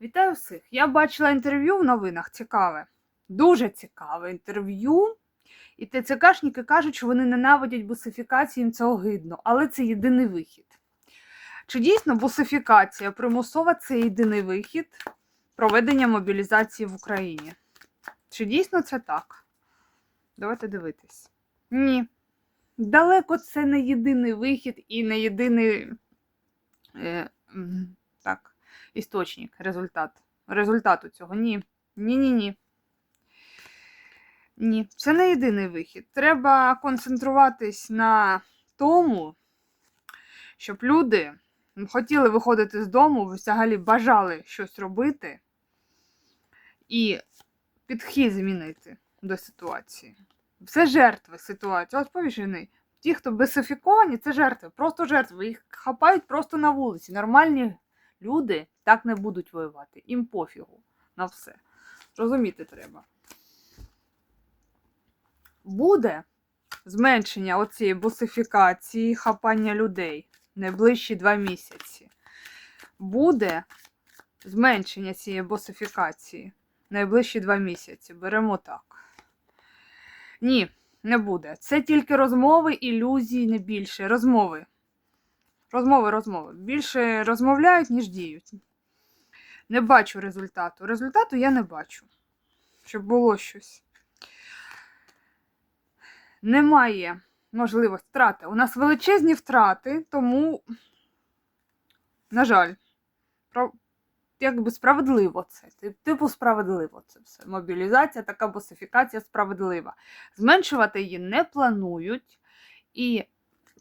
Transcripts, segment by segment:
Вітаю всіх! Я бачила інтерв'ю в новинах цікаве, дуже цікаве інтерв'ю. І ТЦКшники кажуть, що вони ненавидять бусифікацію, їм це огидно, але це єдиний вихід. Чи дійсно бусифікація примусова це єдиний вихід проведення мобілізації в Україні? Чи дійсно це так? Давайте дивитись. Ні. Далеко це не єдиний вихід і не єдиний е, істочник, результат. Результату цього. Ні. Ні-ні ні. Це не єдиний вихід. Треба концентруватись на тому, щоб люди хотіли виходити з дому, взагалі бажали щось робити і підхід змінити до ситуації. Це жертви ситуації. Ось повішений. Ті, хто бесифіковані, це жертви, просто жертви. Їх хапають просто на вулиці. Нормальні люди так не будуть воювати. Їм пофігу на все. Розуміти треба. Буде зменшення оцієї бусифікації, хапання людей найближчі два місяці. Буде зменшення цієї босифікації найближчі два місяці. Беремо так. Ні, не буде. Це тільки розмови, ілюзії, не більше. Розмови. Розмови, розмови. Більше розмовляють, ніж діють. Не бачу результату. Результату я не бачу. Щоб було щось. Немає можливості втрати. У нас величезні втрати, тому, на жаль, про- якби справедливо це. Типу справедливо це все. Мобілізація, така босифікація справедлива. Зменшувати її не планують, і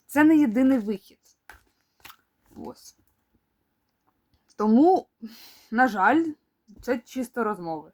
це не єдиний вихід. Ось. Тому, на жаль, це чисто розмови.